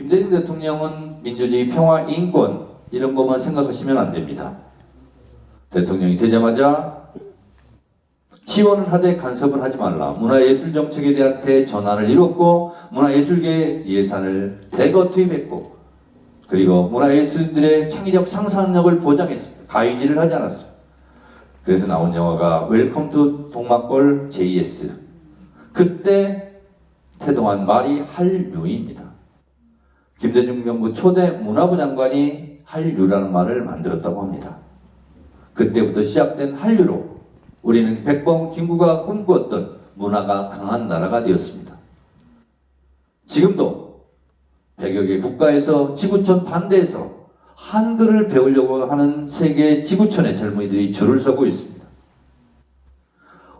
김대중 대통령은 민주주의, 평화, 인권 이런 것만 생각하시면 안 됩니다. 대통령이 되자마자 지원을 하되 간섭을 하지 말라. 문화예술 정책에 대한 대전환을 이뤘고 문화예술계 예산을 대거 투입했고 그리고 문화예술들의 창의적 상상력을 보장했습니다. 가위질을 하지 않았습니다. 그래서 나온 영화가 웰컴 투 동막골 JS. 그때 태동한 말이 한류입니다. 김대중 정부 초대 문화부 장관이 한류라는 말을 만들었다고 합니다. 그때부터 시작된 한류로 우리는 백범 김구가 꿈꾸었던 문화가 강한 나라가 되었습니다. 지금도 100여 개 국가에서 지구촌 반대에서 한글을 배우려고 하는 세계 지구촌의 젊은이들이 줄을 서고 있습니다.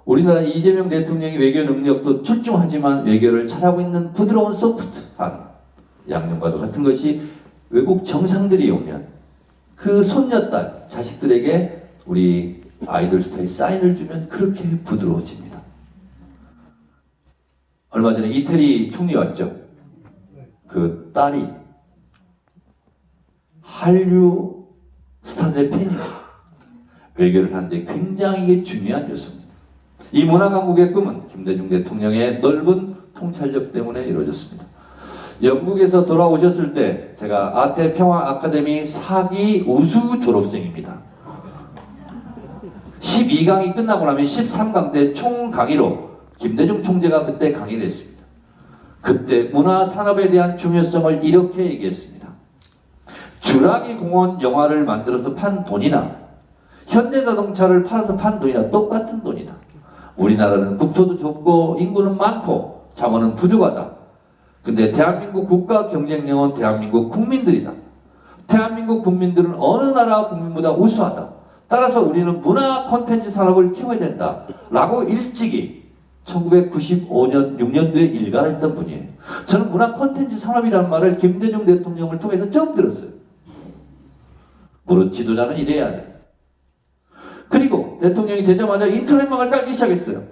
우리나라 이재명 대통령의 외교 능력도 출중하지만 외교를 잘하고 있는 부드러운 소프트한 양념과도 같은 것이 외국 정상들이 오면 그 손녀딸 자식들에게 우리 아이돌 스타의 사인을 주면 그렇게 부드러워집니다. 얼마 전에 이태리 총리 왔죠. 그 딸이 한류 스타들의 팬이에요. 외교를 하는데 굉장히 중요한 요소입니다. 이 문화 강국의 꿈은 김대중 대통령의 넓은 통찰력 때문에 이루어졌습니다. 영국에서 돌아오셨을 때 제가 아태 평화 아카데미 사기 우수 졸업생입니다. 12강이 끝나고 나면 13강 때 총 강의로 김대중 총재가 그때 강의를 했습니다. 그때 문화 산업에 대한 중요성을 이렇게 얘기했습니다. 주라기 공원 영화를 만들어서 판 돈이나 현대 자동차를 팔아서 판 돈이나 똑같은 돈이다. 우리나라는 국토도 좁고 인구는 많고 자원은 부족하다. 근데 대한민국 국가 경쟁력은 대한민국 국민들이다. 대한민국 국민들은 어느 나라 국민보다 우수하다. 따라서 우리는 문화 콘텐츠 산업을 키워야 된다. 라고 일찍이 1995년, 6년도에 일갈했던 분이에요. 저는 문화 콘텐츠 산업이라는 말을 김대중 대통령을 통해서 처음 들었어요. 물론 지도자는 이래야 돼. 그리고 대통령이 되자마자 인터넷망을 깔기 시작했어요.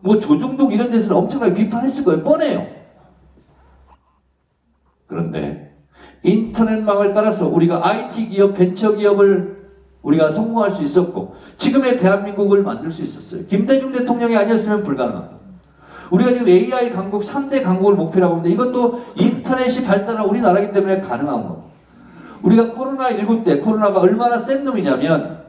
뭐 조중동 이런 데서는 엄청나게 비판했을 거예요. 뻔해요. 그런데 인터넷망을 따라서 우리가 IT 기업, 벤처 기업을 우리가 성공할 수 있었고 지금의 대한민국을 만들 수 있었어요. 김대중 대통령이 아니었으면 불가능합니다. 우리가 지금 AI 강국 3대 강국을 목표라고 하는데 이것도 인터넷이 발달한 우리나라이기 때문에 가능한 겁니다. 우리가 코로나19 때 코로나가 얼마나 센 놈이냐면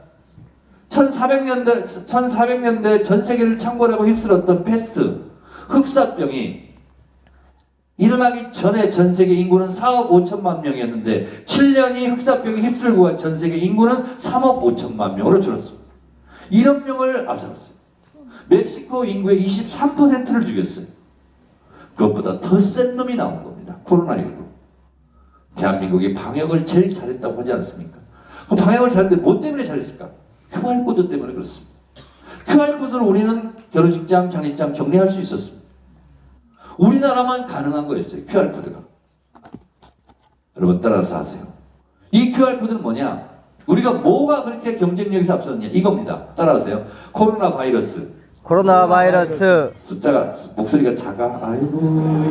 1400년대 1400년대 전 세계를 창궐하고 휩쓸었던 패스트 흑사병이 일어나기 전에 전 세계 인구는 4억 5천만 명이었는데 7년이 흑사병이 휩쓸고 간 전 세계 인구는 3억 5천만 명으로 줄었습니다. 1억 명을 앗아갔어요. 멕시코 인구의 23%를 죽였어요. 그것보다 더 센 놈이 나온 겁니다. 코로나19. 대한민국이 방역을 제일 잘했다고 하지 않습니까? 그 방역을 잘했는데 뭐 때문에 잘했을까? QR코드 때문에 그렇습니다. QR코드로 우리는 결혼식장, 장례장 격리할 수 있었습니다. 우리나라만 가능한 거였어요. QR코드가. 여러분 따라서 하세요. 이 QR코드는 뭐냐? 우리가 뭐가 그렇게 경쟁력에서 앞섰냐? 이겁니다. 따라하세요. 코로나 바이러스. 코로나 바이러스 숫자가, 목소리가 작아. 아이고.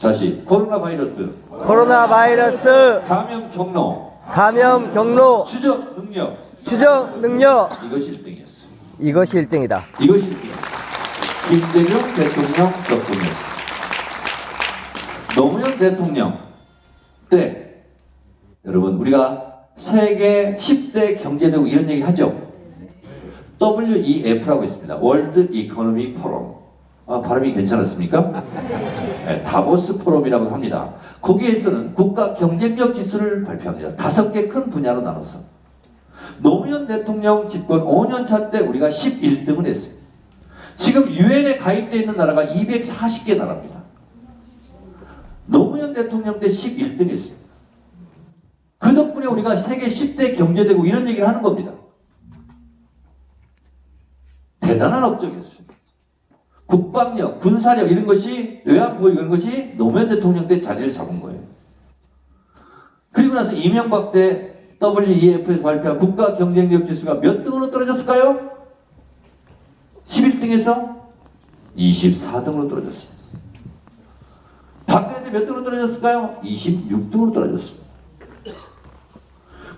다시. 코로나 바이러스. 코로나 바이러스 감염 경로. 감염 경로 추적 능력. 추적 능력 이것이 1등이었어요. 이것이 1등이다. 이것이 1등. 김대중 대통령 덕분이었습니다. 노무현 대통령 때 여러분 우리가 세계 10대 경제대국 이런 얘기 하죠. WEF라고 있습니다. 월드 이코노미 포럼. 아, 발음이 괜찮았습니까? 네, 다보스 포럼이라고 합니다. 거기에서는 국가 경쟁력 지수를 발표합니다. 다섯 개 큰 분야로 나눠서. 노무현 대통령 집권 5년 차 때 우리가 11등을 했어요. 지금 유엔에 가입되어 있는 나라가 240개 나라입니다. 노무현 대통령 때 11등 했어요. 그 덕분에 우리가 세계 10대 경제대국 이런 얘기를 하는 겁니다. 대단한 업적이었어요. 국방력, 군사력 이런 것이 외환보유 이런 것이 노무현 대통령 때 자리를 잡은 거예요. 그리고 나서 이명박 때 WEF에서 발표한 국가 경쟁력 지수가 몇 등으로 떨어졌을까요? 11등에서 24등으로 떨어졌어요. 박근혜 때몇 등으로 떨어졌을까요? 26등으로 떨어졌습니다.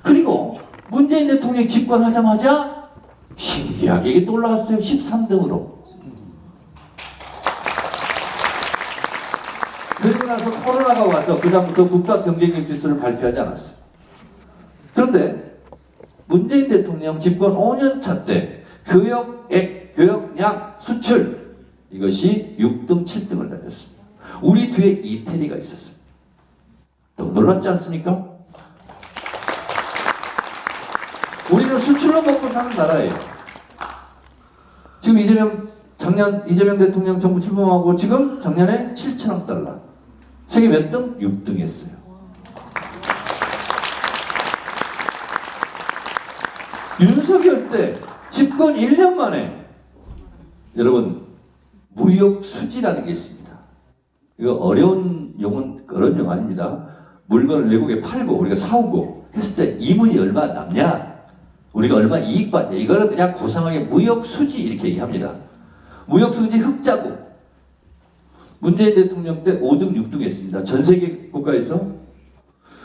그리고 문재인 대통령 집권하자마자 신기하게 이게 또 올라갔어요. 13등으로. 그리고 나서 코로나가 와서 그다음부터 국가 경제력 지수를 발표하지 않았어요. 그런데 문재인 대통령 집권 5년 차 때 교역액, 교역량, 수출 이것이 6등, 7등을 달렸습니다. 우리 뒤에 이태리가 있었습니다. 너무 놀랍지 않습니까? 우리는 수출로 먹고 사는 나라예요. 지금 이재명 작년 이재명 대통령 정부 출범하고 지금 작년에 7천억 달러. 세계 몇 등? 6등 했어요. 윤석열 때 집권 1년 만에 여러분 무역 수지라는 게 있습니다. 이거 어려운 용은 그런 용 아닙니다. 물건을 외국에 팔고 우리가 사오고 했을 때 이문이 얼마 남냐? 우리가 얼마 이익 받냐? 이거를 그냥 고상하게 무역 수지 이렇게 얘기합니다. 무역 수지 흑자고 문재인 대통령 때 5등, 6등 했습니다. 전 세계 국가에서.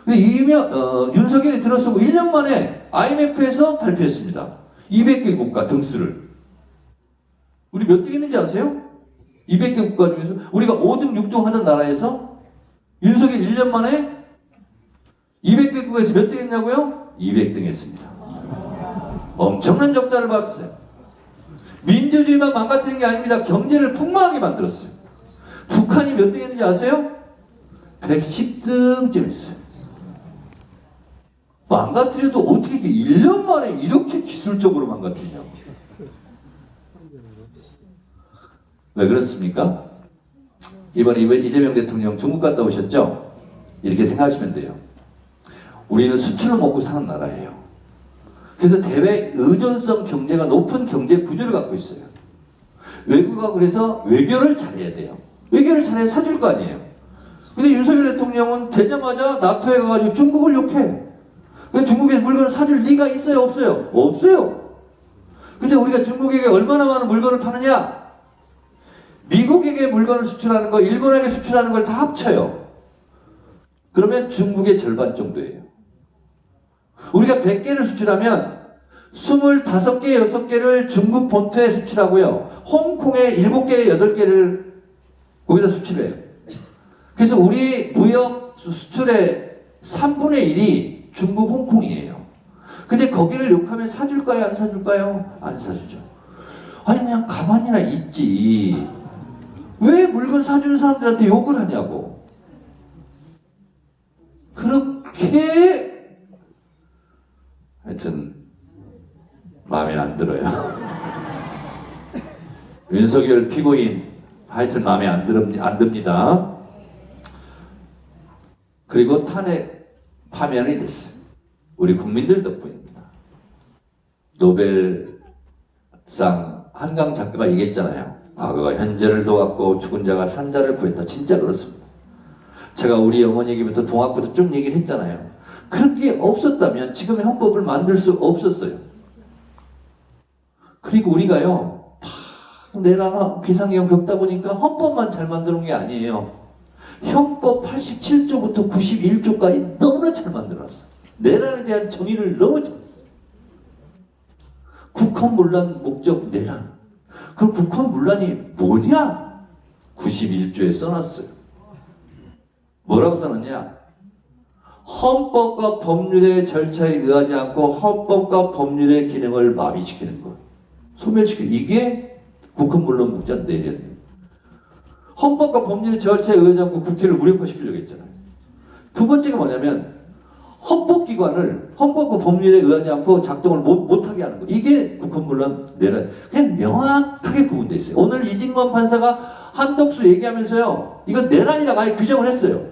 근데 이명, 어, 윤석열이 들어서고 1년 만에 IMF에서 발표했습니다. 200개 국가 등수를. 우리 몇 등 했는지 아세요? 200개 국가 중에서 우리가 5등, 6등 하던 나라에서 윤석열 1년 만에 200개 국가에서 몇 등 했냐고요? 200등 했습니다. 엄청난 적자를 봤어요. 민주주의만 망가뜨린 게 아닙니다. 경제를 풍망하게 만들었어요. 북한이 몇 등 했는지 아세요? 110등쯤 했어요. 망가뜨려도 어떻게 1년 만에 이렇게 기술적으로 망가뜨리냐고. 왜 그렇습니까? 이번에 이번 이재명 대통령 중국 갔다 오셨죠? 이렇게 생각하시면 돼요. 우리는 수출을 먹고 사는 나라예요. 그래서 대외 의존성 경제가 높은 경제 구조를 갖고 있어요. 외국가 그래서 외교를 잘해야 돼요. 외교를 잘해야 사줄 거 아니에요. 근데 윤석열 대통령은 되자마자 나토에 가가지고 중국을 욕해. 그 중국에 물건을 사줄 리가 있어요, 없어요? 없어요. 근데 우리가 중국에게 얼마나 많은 물건을 파느냐? 미국에게 물건을 수출하는 거, 일본에게 수출하는 걸 다 합쳐요. 그러면 중국의 절반 정도예요. 우리가 100개를 수출하면 25개, 6개를 중국 본토에 수출하고요. 홍콩에 7개, 8개를 거기다 수출해요. 그래서 우리 무역 수출의 3분의 1이 중국 홍콩이에요. 근데 거기를 욕하면 사줄까요? 안 사줄까요? 안 사주죠. 아니 그냥 가만히나 있지. 왜 물건 사주는 사람들한테 욕을 하냐고. 그렇게 하여튼 마음에 안 들어요. 윤석열 피고인 하여튼 마음에 안, 들, 안 듭니다. 그리고 탄핵 파면이 됐어요. 우리 국민들 덕분입니다. 노벨상 한강 작가가 얘기했잖아요. 과거가 현재를 도왔고 죽은 자가 산자를 구했다. 진짜 그렇습니다. 제가 우리 어머니 얘기부터 동학부터 쭉 얘기를 했잖아요. 그렇게 없었다면 지금의 헌법을 만들 수 없었어요. 그리고 우리가요, 팍 내라나 비상경 겪다 보니까 헌법만 잘 만드는 게 아니에요. 형법 87조부터 91조까지 너무나 잘 만들었어. 내란에 대한 정의를 너무 잘했어. 국헌 문란 목적 내란. 그럼 국헌 문란이 뭐냐? 91조에 써놨어요. 뭐라고 써놨냐? 헌법과 법률의 절차에 의하지 않고 헌법과 법률의 기능을 마비시키는 것. 소멸시키는 이게 국헌 문란 목적 내란. 헌법과 법률의 절차에 의하지 않고 국회를 무력화시키려고 했잖아요. 두 번째가 뭐냐면 헌법기관을 헌법과 법률에 의하지 않고 작동을 못, 못하게 하는 거. 이게 국헌문란 내란. 그냥 명확하게 구분돼 있어요. 오늘 이진관 판사가 한덕수 얘기하면서요. 이건 내란이라고 아예 규정을 했어요.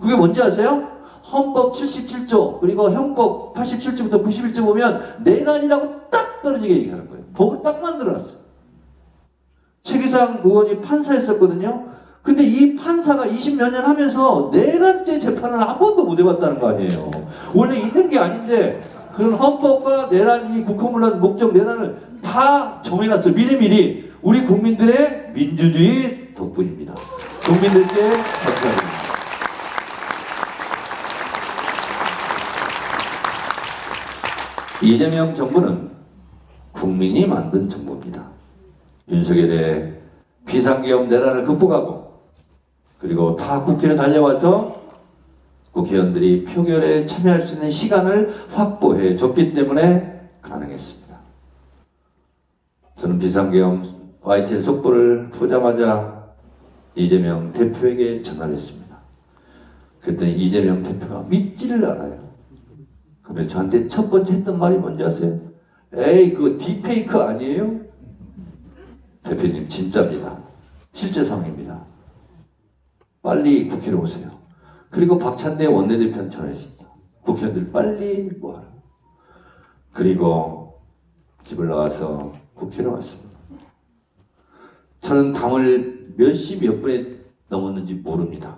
그게 뭔지 아세요? 헌법 77조 그리고 형법 87조부터 91조 보면 내란이라고 딱 떨어지게 얘기하는 거예요. 법을 딱 만들어놨어요. 최기상 의원이 판사였었거든요. 근데 이 판사가 20몇 년 하면서 내란죄 재판을 한 번도 못 해봤다는 거 아니에요. 원래 있는 게 아닌데 그런 헌법과 내란, 이 국호문란 목적 내란을 다 정해놨어요. 미리미리 우리 국민들의 민주주의 덕분입니다. 국민들께 감사합니다. 이재명 정부는 국민이 만든 정부입니다. 윤석열의 비상계엄 내란을 극복하고 그리고 다 국회로 달려와서 국회의원들이 표결에 참여할 수 있는 시간을 확보해 줬기 때문에 가능했습니다. 저는 비상계엄 YTN 속보를 보자마자 이재명 대표에게 전화를 했습니다. 그랬더니 이재명 대표가 믿지를 않아요. 그래서 저한테 첫 번째 했던 말이 뭔지 아세요? 에이 그거 딥페이크 아니에요? 대표님 진짜입니다. 실제 상황입니다. 빨리 국회로 오세요. 그리고 박찬대 원내대표한테 전화했습니다. 국회의원들 빨리 모아라. 그리고 집을 나와서 국회로 왔습니다. 저는 당을 몇 시 몇 분에 넘었는지 모릅니다.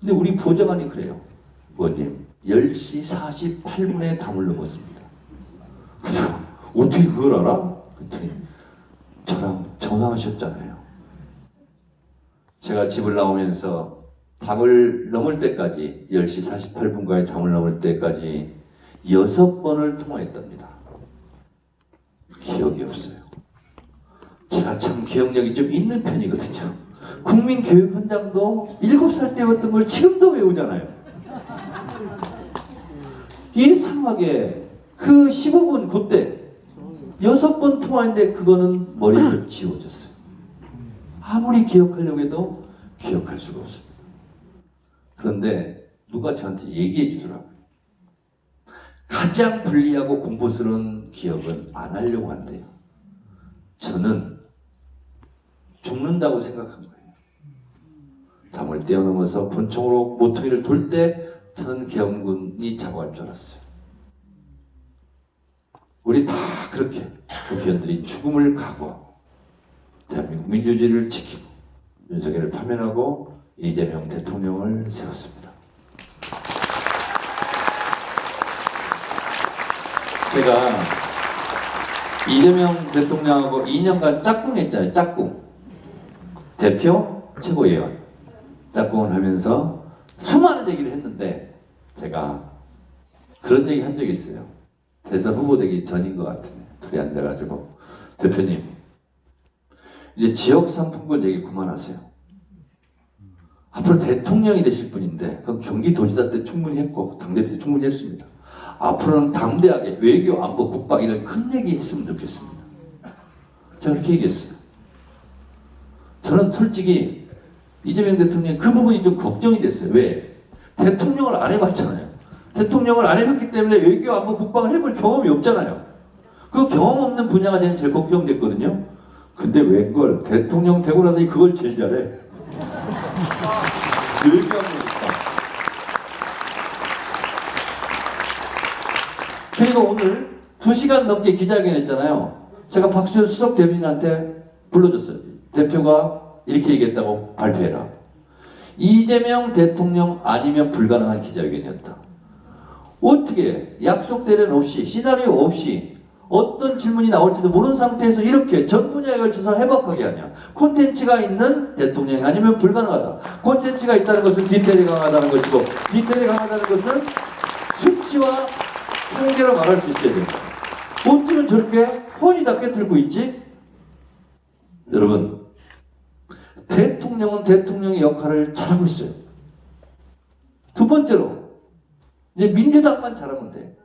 근데 우리 보좌관이 그래요. 의원님, 10시 48분에 담을 넘었습니다. 그래서 어떻게 그걸 알아? 그랬더니 저랑 전화하셨잖아요. 제가 집을 나오면서 담을 넘을 때까지 10시 48분까지 담을 넘을 때까지 여섯 번을 통화했답니다. 기억이 없어요. 제가 참 기억력이 좀 있는 편이거든요. 국민교육원장도 7살 때였던 걸 지금도 외우잖아요. 이상하게 그 15분 그때 여섯 번 통화했는데 그거는 머리를 지워졌어요. 아무리 기억하려고 해도 기억할 수가 없습니다. 그런데 누가 저한테 얘기해 주더라고요. 가장 불리하고 공포스러운 기억은 안 하려고 한대요. 저는 죽는다고 생각한 거예요. 담을 뛰어넘어서 본총으로 모퉁이를 돌 때 저는 계엄군이 잡아갈 줄 알았어요. 우리 다 그렇게 국회의원들이 죽음을 각오하고 대한민국 민주주의를 지키고 윤석열을 파면하고 이재명 대통령을 세웠습니다. 제가 이재명 대통령하고 2년간 짝꿍 했잖아요. 짝꿍. 대표, 최고위원. 짝꿍을 하면서 수많은 얘기를 했는데 제가 그런 얘기 한 적이 있어요. 대선 후보 되기 전인 것 같은데 둘이 앉아가지고 대표님 이제 지역 상품권 얘기 그만하세요. 앞으로 대통령이 되실 분인데 그건 경기도지사 때 충분히 했고 당대표 때 충분히 했습니다. 앞으로는 담대하게 외교, 안보, 국방 이런 큰 얘기 했으면 좋겠습니다. 제가 그렇게 얘기했어요. 저는 솔직히 이재명 대통령 그 부분이 좀 걱정이 됐어요. 왜? 대통령을 안 해봤잖아요. 대통령을 안 해봤기 때문에 외교, 안보, 국방을 해볼 경험이 없잖아요. 그 경험 없는 분야가 저는 제일 걱정됐거든요. 근데 웬걸 대통령 되고 나더니 그걸 제일 잘해. 안보, 국방. 그리고 오늘 2시간 넘게 기자회견 했잖아요. 제가 박수현 수석 대변인한테 불러줬어요. 대표가 이렇게 얘기했다고 발표해라. 이재명 대통령 아니면 불가능한 기자회견이었다. 어떻게 약속 대련 없이 시나리오 없이 어떤 질문이 나올지도 모르는 상태에서 이렇게 전 분야에 걸쳐서 해박하게 하냐. 콘텐츠가 있는 대통령이 아니면 불가능하다. 콘텐츠가 있다는 것은 디테일이 강하다는 것이고 디테일이 강하다는 것은 수치와 통계로 말할 수 있어야 됩니다. 어떻게 저렇게 혼이답게 들고 있지? 여러분, 대통령은 대통령의 역할을 잘하고 있어요. 두 번째로, 이제 민주당만 잘하면 돼.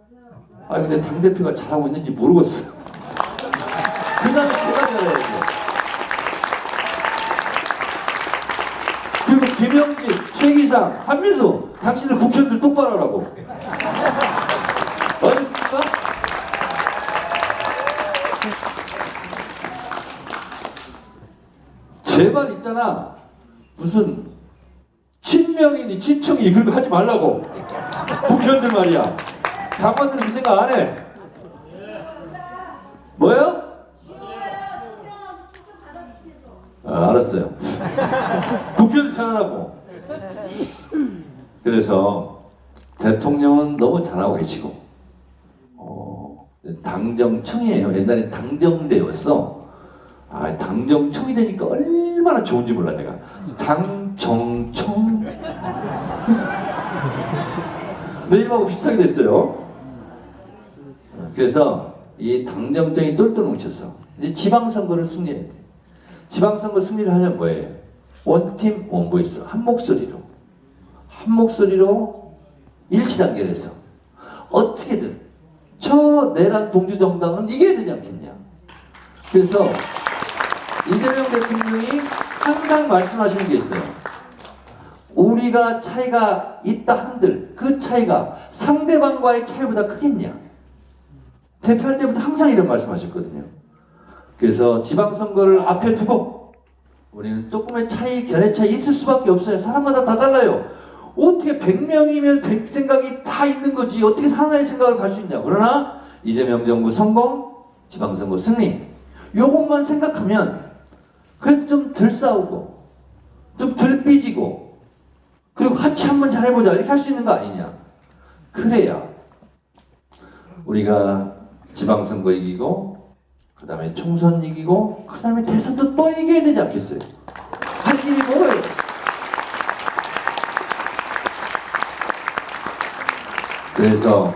아, 근데 당대표가 잘하고 있는지 모르겠어. 그 다음에 제가 잘해야죠. 그리고 김영진, 최기상, 한민수, 당신들 국회의원들 똑바로 하라고. 알겠습니까? 제발 있잖아. 무슨 친명이니 친척이 그런 거 하지 말라고. 국회의원들 말이야. 장관들은 그 생각 안 해. 뭐요? 아, 알았어요. 국회의원들 잘하라고. 그래서 대통령은 너무 잘하고 계시고 어, 당정청이에요. 옛날에 당정대였어. 아, 당정청이 되니까 얼마나 좋은지 몰라 내가. 당정청. 내 이름하고 비슷하게 됐어요. 어. 그래서 이 당정적인 똘똘 뭉쳤어. 이제 지방선거를 승리해야 돼. 지방선거 승리를 하려면 뭐예요? 원팀 원보이스 한 목소리로 한 목소리로 일치단결해서 어떻게든 저 내란 동주정당은 이겨야 되지 않겠냐. 그래서 이재명 대통령이 항상 말씀하시는 게 있어요. 우리가 차이가 있다 한들 그 차이가 상대방과의 차이보다 크겠냐. 대표할 때부터 항상 이런 말씀하셨거든요. 그래서 지방선거를 앞에 두고 우리는 조금의 차이, 견해 차이 있을 수밖에 없어요. 사람마다 다 달라요. 어떻게 100명이면 100 생각이 다 있는 거지. 어떻게 하나의 생각을 갈 수 있냐. 그러나 이재명 정부 성공, 지방선거 승리. 요것만 생각하면 그래도 좀 덜 싸우고 좀 덜 삐지고 그리고 같이 한번 잘해보자 이렇게 할 수 있는 거 아니냐. 그래야 우리가 지방선거 이기고 그 다음에 총선 이기고 그 다음에 대선도 또 이겨야 되지 않겠어요? 할 일이 뭐예요? 그래서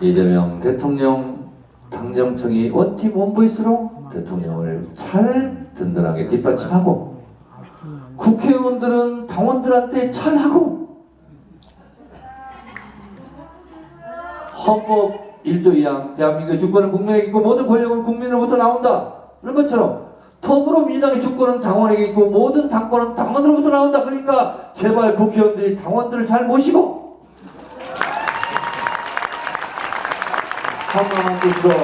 이재명 대통령 당정청이 원팀 원보이스로 대통령을 잘 든든하게 뒷받침하고 국회의원들은 당원들한테 잘하고 헌법 1조 2항 대한민국의 주권은 국민에게 있고 모든 권력은 국민으로부터 나온다. 그런 것처럼 더불어민주당의 주권은 당원에게 있고 모든 당권은 당원으로부터 나온다. 그러니까 제발 국회의원들이 당원들을 잘 모시고 한마음 뜻으로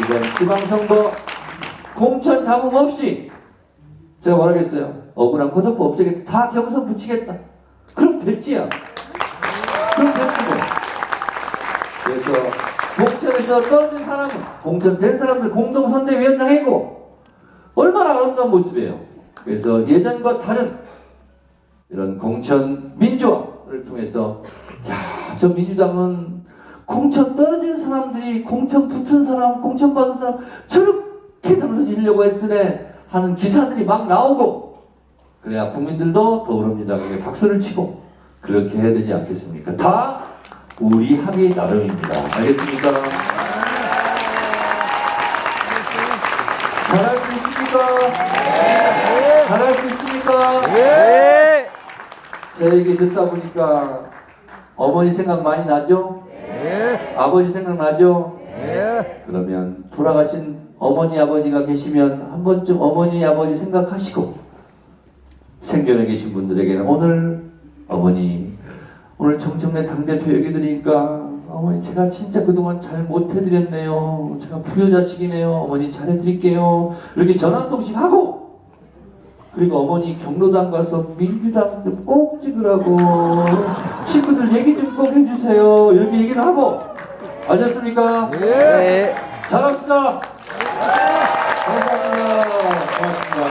이번 지방선거 공천 잡음 없이 제가 뭐라겠어요? 억울한 코드프 없애겠다. 다 경선 붙이겠다. 그럼 됐지야 그럼 됐지고 그래서 공천에서 떨어진 사람은 공천된 사람들 공동선대위원장이고 얼마나 아름다운 모습이에요. 그래서 예전과 다른 이런 공천 민주화를 통해서 야, 저 민주당은 공천 떨어진 사람들이 공천 붙은 사람, 공천 받은 사람 저렇게 당선지려고 했으네 하는 기사들이 막 나오고 그래야 국민들도 더불어민주당에게 박수를 치고 그렇게 해야 되지 않겠습니까? 다 우리 합의 나름입니다. 알겠습니까? 잘할 수 있습니까? 잘할 수 있습니까? 예. 제 얘기 듣다 보니까 어머니 생각 많이 나죠? 예. 아버지 생각 나죠? 예. 그러면 돌아가신 어머니 아버지가 계시면 한 번쯤 어머니 아버지 생각하시고 생존에 계신 분들에게는 오늘 어머니 오늘 정청래 당대표 얘기 들으니까 어머니 제가 진짜 그동안 잘 못해드렸네요 제가 부여자식이네요 어머니 잘해드릴게요 이렇게 전화통신 하고 그리고 어머니 경로당 가서 민주당 좀 꼭 찍으라고 친구들 얘기 좀 꼭 해주세요 이렇게 얘기를 하고 아셨습니까? 예. 잘합시다. 감사합니다.